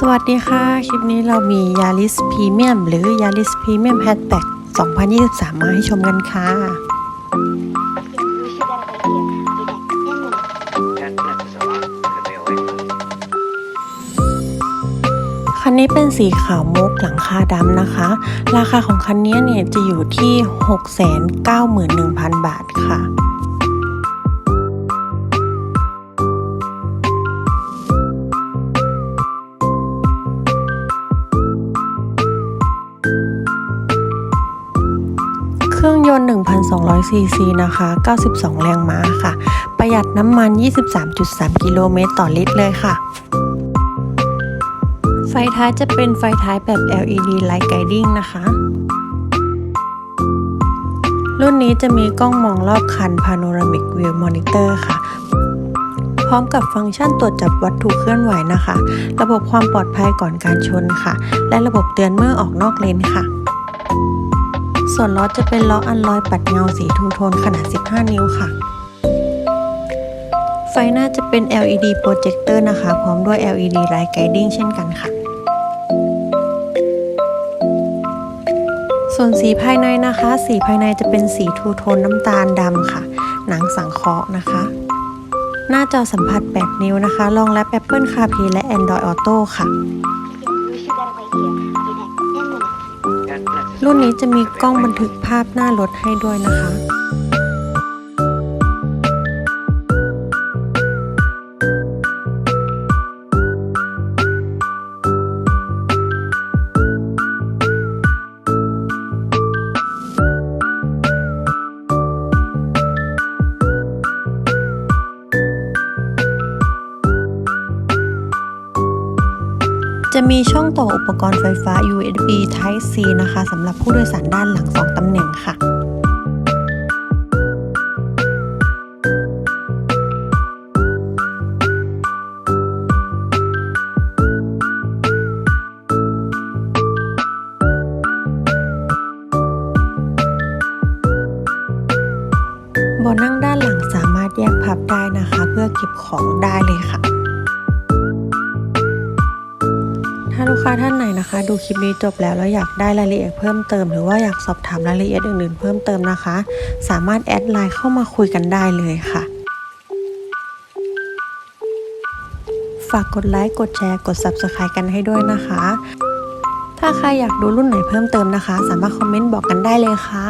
สวัสดีค่ะ คลิปนี้เรามี Yaris Premium หรือ Yaris Premium Hatchback 2023 มาให้ชมกันค่ะคันนี้เป็นสีขาวมุกหลังคาดำนะคะ ราคาของคันนี้เนี่ยจะอยู่ที่ 691,000 บาทค่ะ เครื่องยนต์ 1,200 ซีซีนะคะ 92 แรงม้าค่ะ ประหยัดน้ำมัน 23.3 กิโลเมตรต่อลิตรเลยค่ะ ไฟท้ายจะเป็นไฟท้ายแบบ LED Light Guiding นะคะ รุ่นนี้จะมีกล้องมองรอบคัน Panoramic View Monitor ค่ะ พร้อมกับฟังก์ชันตรวจจับวัตถุเคลื่อนไหวนะคะ ระบบความปลอดภัยก่อนการชนค่ะ และระบบเตือนเมื่อออกนอกเลนค่ะ ส่วนล้อจะเป็นล้ออันลอยปัดเงาสีทูโทนขนาด 15 นิ้วค่ะ ไฟหน้าจะเป็น LED projector นะคะ พร้อมด้วย LED light guiding เช่นกันค่ะ ส่วนสีภายในนะคะ สีภายในจะเป็นสีทูโทนน้ำตาลดำค่ะ หนังสังเคราะห์นะคะ หน้าจอสัมผัส 8 นิ้วนะคะ รองรับ Apple CarPlay และ Android Auto ค่ะ รุ่นนี้จะมีกล้องบันทึกภาพหน้ารถให้ด้วยนะคะ จะมีช่องต่ออุปกรณ์ไฟฟ้า USB Type C นะคะสำหรับผู้โดยสารด้านหลัง 2ตำแหน่งค่ะบาะนั่งด้านหลังสามารถแยกพับได้นะคะ เพื่อเก็บของได้เลยค่ะ ถ้าลูกค้าท่านไหนนะคะ ดูคลิปนี้จบแล้วแล้วอยากได้รายละเอียดเพิ่มเติม หรือว่าอยากสอบถามรายละเอียดอื่นๆ เพิ่มเติมนะคะ สามารถแอดไลน์เข้ามาคุยกันได้เลยค่ะ ฝากกดไลค์กดแชร์กด Subscribe กันให้ด้วยนะคะ ถ้าใครอยากดูรุ่นไหนเพิ่มเติมนะคะ สามารถคอมเมนต์บอกกันได้เลยค่ะ